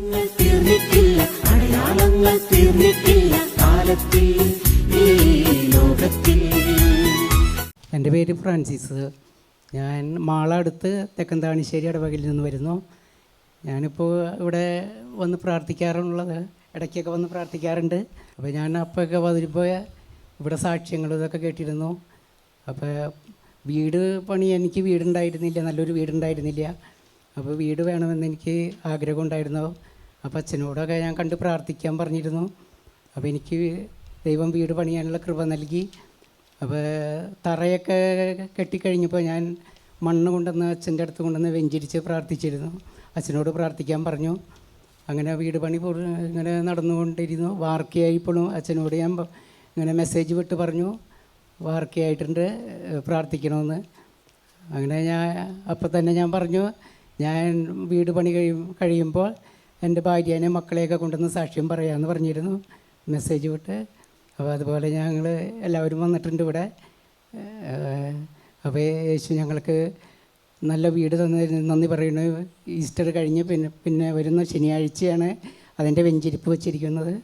ഈ എന്റെ പേര് ഫ്രാൻസിസ്. ഞാൻ മാള അടുത്ത് തെക്കന്താണിശ്ശേരി ഇടവകയിൽ നിന്ന് വരുന്നു. ഞാനിപ്പോൾ ഇവിടെ വന്ന് പ്രാർത്ഥിക്കാറുള്ളത് ഇടയ്ക്കൊക്കെ വന്ന് പ്രാർത്ഥിക്കാറുണ്ട്. അപ്പോൾ ഞാൻ അപ്പോഴൊക്കെ വരുമ്പോൾ ഇവിടെ സാക്ഷ്യങ്ങൾ ഇതൊക്കെ കേട്ടിരുന്നു. അപ്പോൾ വീട് പണി എനിക്ക് വീടുണ്ടായിരുന്നില്ല നല്ലൊരു വീടുണ്ടായിരുന്നില്ല. അപ്പോൾ വീട് വേണമെന്ന് എനിക്ക് ആഗ്രഹം ഉണ്ടായിരുന്നു. അപ്പോൾ അച്ഛനോടൊക്കെ ഞാൻ കണ്ട് പ്രാർത്ഥിക്കാൻ പറഞ്ഞിരുന്നു. അപ്പോൾ എനിക്ക് ദൈവം വീട് പണിയാനുള്ള കൃപ നൽകി. അപ്പോൾ തറയൊക്കെ കെട്ടിക്കഴിഞ്ഞപ്പോൾ ഞാൻ മണ്ണ് കൊണ്ടുവന്ന് അച്ഛന്റെ അടുത്ത് കൊണ്ടുവന്ന് വെഞ്ചരിച്ച് പ്രാർത്ഥിച്ചിരുന്നു. അച്ഛനോട് പ്രാർത്ഥിക്കാൻ പറഞ്ഞു. അങ്ങനെ വീട് പണി ഇങ്ങനെ നടന്നുകൊണ്ടിരുന്നു. വാർക്കയായിപ്പോഴും അച്ഛനോട് ഞാൻ ഇങ്ങനെ മെസ്സേജ് വിട്ട് പറഞ്ഞു. വാർക്കയായിട്ടുണ്ട് പ്രാർത്ഥിക്കണമെന്ന്. അങ്ങനെ ഞാൻ അപ്പം തന്നെ ഞാൻ പറഞ്ഞു ഞാൻ വീട് പണി കഴിയും കഴിയുമ്പോൾ എന്റെ ഭാര്യേനെ മക്കളെയൊക്കെ കൊണ്ടുവന്ന് സാക്ഷ്യം പറയാമെന്ന് പറഞ്ഞിരുന്നു. മെസ്സേജ് വിട്ട്. അപ്പോൾ അതുപോലെ ഞങ്ങൾ എല്ലാവരും വന്നിട്ടുണ്ട് ഇവിടെ. അപ്പോൾ യേശു ഞങ്ങൾക്ക് നല്ല വീട് തന്നതിന് നന്ദി പറയുന്നു. ഈസ്റ്റർ കഴിഞ്ഞ് പിന്നെ പിന്നെ വരുന്ന ശനിയാഴ്ചയാണ് അതിന്റെ വെഞ്ചിരിപ്പ് വച്ചിരിക്കുന്നത്.